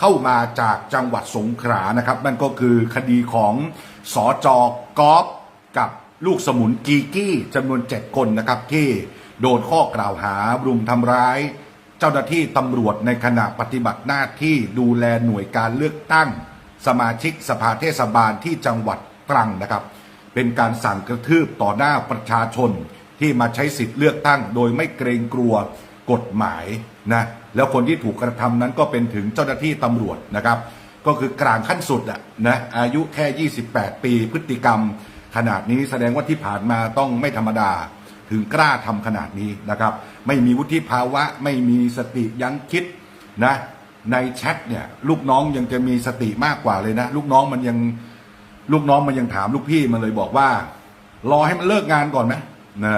เข้ามาจากจังหวัดสงขลานะครับนั่นก็คือคดีของสอจอกอฟกับลูกสมุนกีกี้จำนวน 7 คนนะครับที่โดนข้อกล่าวหารุมทำร้าย เจ้าหน้าที่ตำรวจในขณะปฏิบัติหน้าที่ดูแลหน่วยการเลือกตั้ง สมาชิกสภาเทศบาลที่จังหวัดตรังนะครับ เป็นการสั่งกระทืบต่อหน้าประชาชนที่มาใช้สิทธิ์เลือกตั้ง โดยไม่เกรงกลัวกฎหมายนะ แล้วคนที่ถูกกระทำนั้นก็เป็นถึงเจ้าหน้าที่ตำรวจนะครับ ก็คือกลางขั้นสุดอะนะอายุแค่ 28 ปีพฤติกรรม ขนาดนี้แสดงว่าที่ผ่านมาต้องไม่ธรรมดา ถึงกล้าทำขนาดนี้นะครับ ไม่มีวุฒิภาวะไม่มีสติยั้งคิดนะในแชทเนี่ยลูกน้องยังจะมีสติมากกว่าเลยนะ ลูกน้องมันยังลูกน้องมันยังถามลูกพี่มันเลยบอกว่า รอให้มันเลิกงานก่อนไหมนะ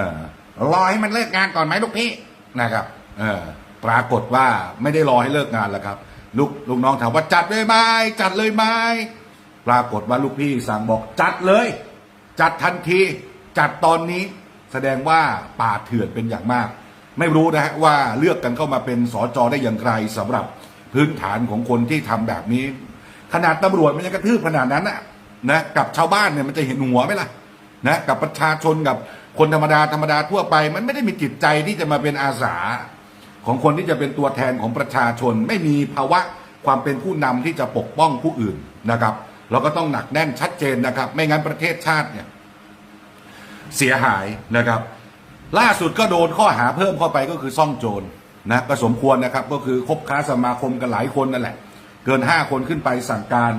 รอให้มันเลิกงานก่อนไหมลูกพี่นะครับ เออ ปรากฏว่าไม่ได้รอให้เลิกงานแล้วครับ ลูกลูกน้องถามว่าจัดเลยไหมจัดเลยไหมปรากฏว่าลูกพี่สั่งบอกจัดเลย จัดทันที จัดตอนนี้ แสดงว่าป่าเถื่อนเป็นอย่างมาก ไม่รู้นะฮะว่าเลือกกันเข้ามาเป็นสอจอได้อย่างไรสำหรับพื้นฐานของคนที่ทำแบบนี้ ขนาดตำรวจมันยังกระทืบขนาดนั้นนะนะกับชาวบ้านเนี่ยมันจะเห็นหัวไหมล่ะนะกับประชาชนกับคนธรรมดาธรรมดาทั่วไป มันไม่ได้มีจิตใจที่จะมาเป็นอาสา ของคนที่จะเป็นตัวแทนของประชาชน ไม่มีภาวะความเป็นผู้นำที่จะปกป้องผู้อื่นนะครับ เราก็ต้องหนักแน่นชัดเจนนะครับ ไม่งั้นประเทศชาติเนี่ยเสียหายนะครับ ล่าสุดก็โดนข้อหาเพิ่มเข้าไปก็คือซ่องโจรนะก็สมควรนะครับก็คือคบค้าสมาคมกันหลายคนนั่นแหละ เกิน 5 คนขึ้นไปสั่งการ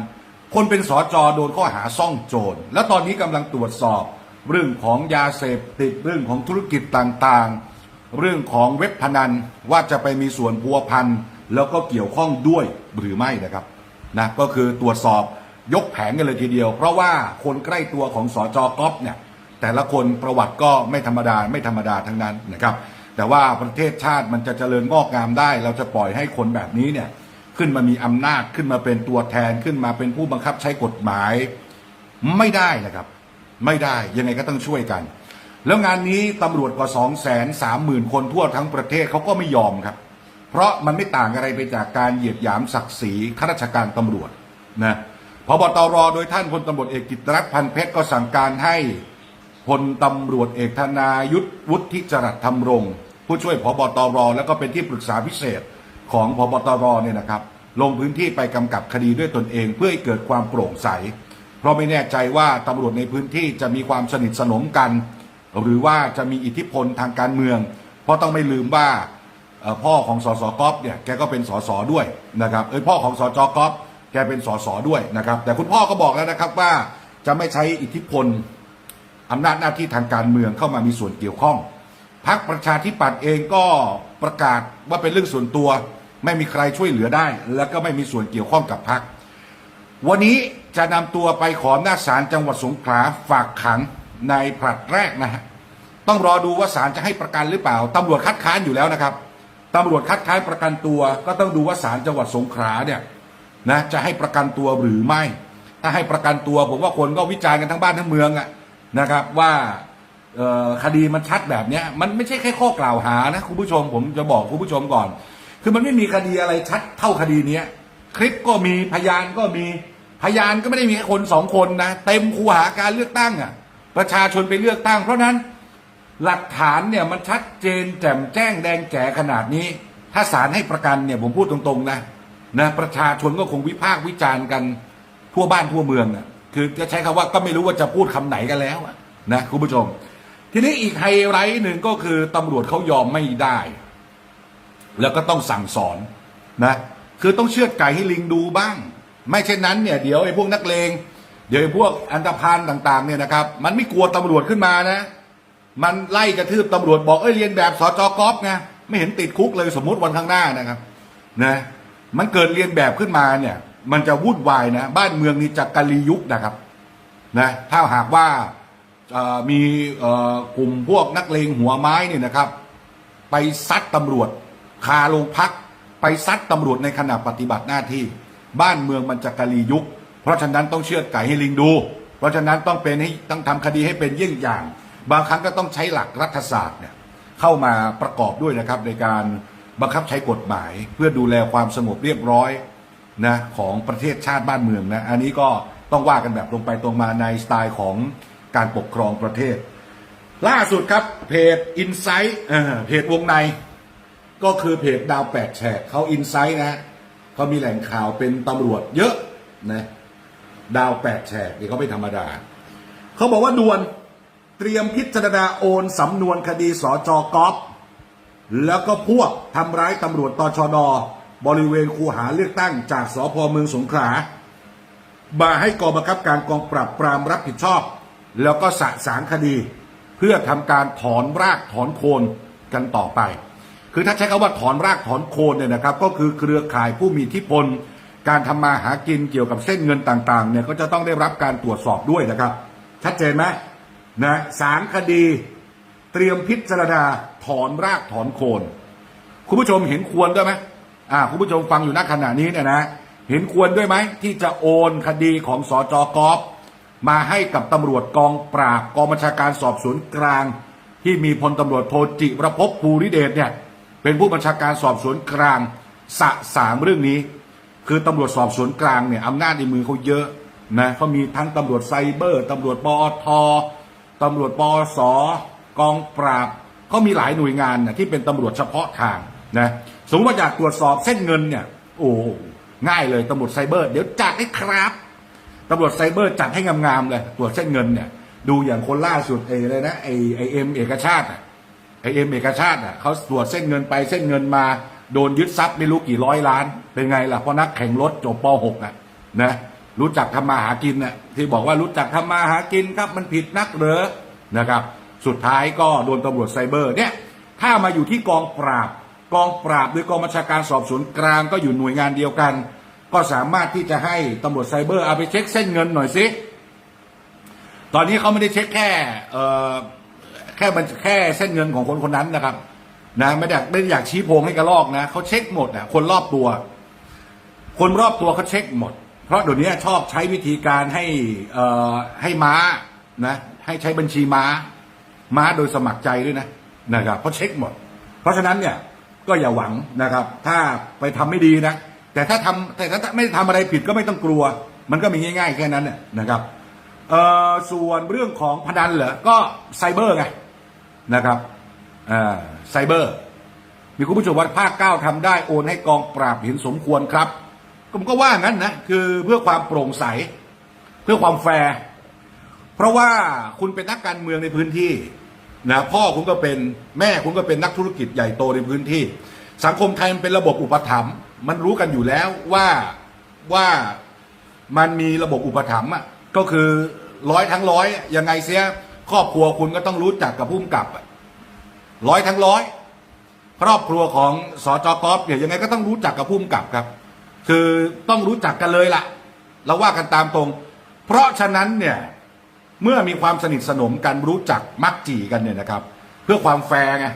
คนเป็นสอจอโดนข้อหาซ่องโจรแล้วตอนนี้กำลังตรวจสอบ เรื่องของยาเสพติดเรื่องของธุรกิจต่างๆ เรื่องของเว็บพนันว่าจะไปมีส่วนพัวพันแล้วก็เกี่ยวข้องด้วยหรือไม่นะครับนะก็คือตรวจสอบยกแผงกันเลยทีเดียว เพราะว่าคนใกล้ตัวของสอจอกอฟเนี่ยแต่ละคนประวัติก็ไม่ธรรมดาไม่ธรรมดาทั้งนั้นนะครับ แต่ว่าประเทศชาติมันจะเจริญงอกงามได้ เราจะปล่อยให้คนแบบนี้เนี่ยขึ้นมามีอำนาจขึ้นมาเป็นตัวแทนขึ้นมาเป็นผู้บังคับใช้กฎหมายไม่ได้นะครับ ไม่ได้ยังไงก็ต้องช่วยกัน แล้วงานนี้ตำรวจกว่า2 3 0 0 0 0 คนทั่วทั้งประเทศเขาก็ไม่ยอมครับ เพราะมันไม่ต่างอะไรไปจากการเหยียดหยามศักดิ์ศรีข้าราชการตำรวจนะพบตรโดยท่านพลตำรวจเอกกิตติรัตน์พันเพชรก็สั่งการให้พลตำรวจเอกธนายุทธวุฒิจรัสธรรมรงค์ผู้ช่วยพบตรแล้วก็เป็นที่ปรึกษาพิเศษของพบตรเนี่ยนะครับลงพื้นที่ไปกำกับคดีด้วยตนเองเพื่อให้เกิดความโปร่งใส เพราะไม่แน่ใจว่าตำรวจในพื้นที่จะมีความสนิทสนมกัน หรือว่าจะมีอิทธิพลทางการเมือง เพราะต้องไม่ลืมว่าพ่อของสสก๊อฟเนี่ยแกก็เป็นสสด้วยนะครับเอ้ยพ่อของสจก๊อฟแกเป็นสสด้วยนะครับ แต่คุณพ่อก็บอกแล้วนะครับว่าจะไม่ใช้อิทธิพลอำนาจหน้าที่ทางการเมืองเข้ามามีส่วนเกี่ยวข้องพักประชาธิปัตย์เองก็ประกาศว่าเป็นเรื่องส่วนตัว ไม่มีใครช่วยเหลือได้ แล้วก็ไม่มีส่วนเกี่ยวข้องกับพักวันนี้จะนำตัวไปขออำนาศาลจังหวัดสงขลาฝากขัง ในผลัดแรกนะฮะต้องรอดูว่าศาลจะให้ประกันหรือเปล่าตำรวจคัดค้านอยู่แล้วนะครับตำรวจคัดค้านประกันตัวก็ต้องดูว่าศาลจังหวัดสงขลาเนี่ยนะจะให้ประกันตัวหรือไม่ ถ้าให้ประกันตัวผมว่าคนก็วิจารณ์กันทั้งบ้านทั้งเมืองอะนะครับว่าคดีมันชัดแบบเนี้ยมันไม่ใช่แค่ข้อกล่าวหานะคุณผู้ชมผมจะบอกคุณผู้ชมก่อน คือมันไม่มีคดีอะไรชัดเท่าคดีเนี้ยคลิปก็มีพยานก็มีพยานก็ไม่ได้มีแค่คนสองคนนะเต็มคูหาการเลือกตั้งอะ ประชาชนไปเลือกตั้ง เพราะนั้นหลักฐานเนี่ยมันชัดเจนแจ่มแจ้งแดงแจ๋ขนาดนี้ ถ้าศาลให้ประกันเนี่ยผมพูดตรงๆนะนะประชาชนก็คงวิพากษ์วิจารณ์กันทั่วบ้านทั่วเมืองอะคือจะใช้คำว่าก็ไม่รู้ว่าจะพูดคำไหนกันแล้วนะคุณผู้ชม ทีนี้อีกไฮไลท์หนึ่งก็คือตำรวจเขายอมไม่ได้ แล้วก็ต้องสั่งสอนนะคือต้องเชือดไก่ให้ลิงดูบ้าง ไม่เช่นนั้นเนี่ยเดี๋ยวไอ้พวกนักเลง เดี๋ยวพวกอันธพาลต่างๆเนี่ยนะครับ มันไม่กลัวตำรวจขึ้นมานะ มันไล่กระทืบตำรวจบอกเอ้ยเรียนแบบสจกอฟไงไม่เห็นติดคุกเลยสมมุติวันข้างหน้านะครับนะมันเกิดเรียนแบบขึ้นมาเนี่ย มันจะวุ่นวายนะ บ้านเมืองนี้จะกะลียุคนะครับนะถ้าหากว่ามีกลุ่มพวกนักเลงหัวไม้เนี่ยนะครับ ไปซัดตำรวจคาโรงพัก ไปซัดตำรวจในขณะปฏิบัติหน้าที่ บ้านเมืองมันจะกะลียุค เพราะฉะนั้นต้องเชือดไก่ให้ลิงดู เพราะฉะนั้นต้องเป็นให้ต้องทำคดีให้เป็นเยี่ยงอย่าง บางครั้งก็ต้องใช้หลักรัฐศาสตร์เนี่ยเข้ามาประกอบด้วยนะครับในการบังคับใช้กฎหมาย เพื่อดูแลความสงบเรียบร้อยนะของประเทศชาติบ้านเมืองนะอันนี้ก็ต้องว่ากันแบบตรงไปตรงมาในสไตล์ของการปกครองประเทศ ล่าสุดครับเพจ Insight เออเพจวงใน ก็คือเพจดาวแปดแฉกเขาอินไซต์นะเขามีแหล่งข่าวเป็นตำรวจเยอะนะ ดาวแปดแฉกนี่เขาไม่ธรรมดา เขาบอกว่าด่วนเตรียมพิจารณาโอนสำนวนคดีสอจอกอฟแล้วก็พวกทำร้ายตำรวจตชดบริเวณคูหาเลือกตั้งจากสพเมืองสงขลามาให้กองบังคับการกองปราบปรามรับผิดชอบ แล้วก็สะสางคดี เพื่อทำการถอนรากถอนโคนกันต่อไป คือถ้าใช้คำว่าถอนรากถอนโคนเนี่ยนะครับ ก็คือเครือข่ายผู้มีอิทธิพล การทำมาหากินเกี่ยวกับเส้นเงินต่างๆเนี่ยก็จะต้องได้รับการตรวจสอบด้วยนะครับ ชัดเจนไหมนะสารคดี เตรียมพิจารณาถอนรากถอนโคน คุณผู้ชมเห็นควรด้วยไหมอ่าคุณผู้ชมฟังอยู่ณขณะนี้เนี่ยนะเห็นควรด้วยไหมที่จะโอนคดีของสอจอกอฟมาให้กับตำรวจกองปราบกองบัญชาการสอบสวนกลาง ที่มีพลตำรวจโทจิรภพภูริเดชเนี่ยเป็นผู้บัญชาการสอบสวนกลางสะสางเรื่องนี้ คือตำรวจสอบสวนกลางเนี่ยอำนาจในมือเขาเยอะนะเขามีทั้งตำรวจไซเบอร์ตำรวจปอทตำรวจปอสกองปราบเขามีหลายหน่วยงานนะที่เป็นตำรวจเฉพาะทางนะสมมติว่าอยากตรวจสอบเส้นเงินเนี่ย โอ้ง่ายเลยตำรวจไซเบอร์ เดี๋ยวจัดให้ครับตำรวจไซเบอร์จัดให้งามๆเลยตรวจเส้นเงินเนี่ย ดูอย่างคนล่าสุดเอเลยนะไอไอเอ็มเอกชาติไอเอ็มเอกชาติอะเขาตรวจเส้นเงินไปเส้นเงินมา โดนยึดทรัพย์ไม่รู้กี่ร้อยล้าน เป็นไงล่ะเพราะนักแข่งรถจบป .6 อะนะรู้จักทำมาหากินน่ะที่บอกว่ารู้จักทำมาหากินครับมันผิดนักเหรอนะครับ สุดท้ายก็โดนตำรวจไซเบอร์เนี่ยถ้ามาอยู่ที่กองปราบ กองปราบหรือกองบัญชาการสอบสวนกลางก็อยู่หน่วยงานเดียวกัน ก็สามารถที่จะให้ตำรวจไซเบอร์เอาไปเช็คเส้นเงินหน่อยสิตอนนี้เขาไม่ได้เช็คแค่เออแค่มันแค่เส้นเงินของคนคนนั้นนะครับ นะไม่ได้ไม่ได้อยากชี้โพงให้กระลอกนะเขาเช็คหมดอะคนรอบตัว คนรอบตัวเขาเช็คหมด เพราะเดี๋ยวนี้ชอบใช้วิธีการให้เอ่อให้ม้านะให้ใช้บัญชีม้า ม้าโดยสมัครใจด้วยนะนะครับเพราะเช็คหมด เพราะฉะนั้นเนี่ยก็อย่าหวังนะครับ ถ้าไปทำไม่ดีนะแต่ถ้าทำแต่ถ้าไม่ได้ทำอะไรผิดก็ไม่ต้องกลัว มันก็มีง่ายๆแค่นั้นเนี่ยนะครับเอ่อส่วนเรื่องของพนันเหรอก็ไซเบอร์ไงนะครับ ไซเบอร์ มีคุณผู้ชมว่าภาคเก้าทำได้โอนให้กองปราบเห็นสมควรครับผมก็ว่างั้นนะคือเพื่อความโปร่งใส เพื่อความแฟร์เพราะว่าคุณเป็นนักการเมืองในพื้นที่นะพ่อคุณก็เป็นแม่คุณก็เป็นนักธุรกิจใหญ่โตในพื้นที่ สังคมไทยมันเป็นระบบอุปถัมภ์มันรู้กันอยู่แล้วว่าว่ามันมีระบบอุปถัมภ์อะก็คือร้อยทั้งร้อยยังไงเสียครอบครัวคุณก็ต้องรู้จักกับผู้กำกับอะ ร้อยทั้งร้อยครอบครัวของสจกอฟเนี่ยยังไงก็ต้องรู้จักกับผู้กำกับครับ คือต้องรู้จักกันเลยล่ะ เราว่ากันตามตรง เพราะฉะนั้นเนี่ยเมื่อมีความสนิทสนมกันรู้จักมักจีกันเนี่ยนะครับ เพื่อความแฟร์ไง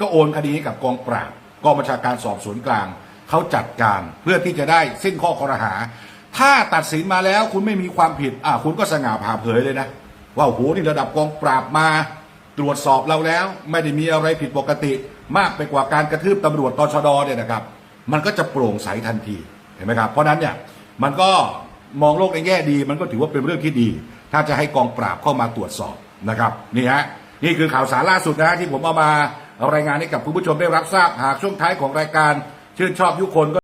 ก็โอนคดีให้กับกองปราบกองบัญชาการสอบสวนกลางเขาจัดการเพื่อที่จะได้สิ้นข้อคอรหา ถ้าตัดสินมาแล้วคุณไม่มีความผิดอะคุณก็สง่าผ่าเผยเลยนะว่าโอ้โหนี่ระดับกองปราบมา ตรวจสอบเราแล้วไม่ได้มีอะไรผิดปกติ มากไปกว่าการกระทืบตำรวจตชดเนี่ยนะครับ มันก็จะโปร่งใสทันทีเห็นไหมครับ เพราะนั้นเนี่ยมันก็มองโลกในแง่ดี มันก็ถือว่าเป็นเรื่องที่ดี ถ้าจะให้กองปราบเข้ามาตรวจสอบนะครับนี่ฮะนี่คือข่าวสารล่าสุดนะฮะที่ผมเอามารายงานให้กับคุณผู้ชมได้รับทราบหากช่วงท้ายของรายการชื่นชอบยุคนก็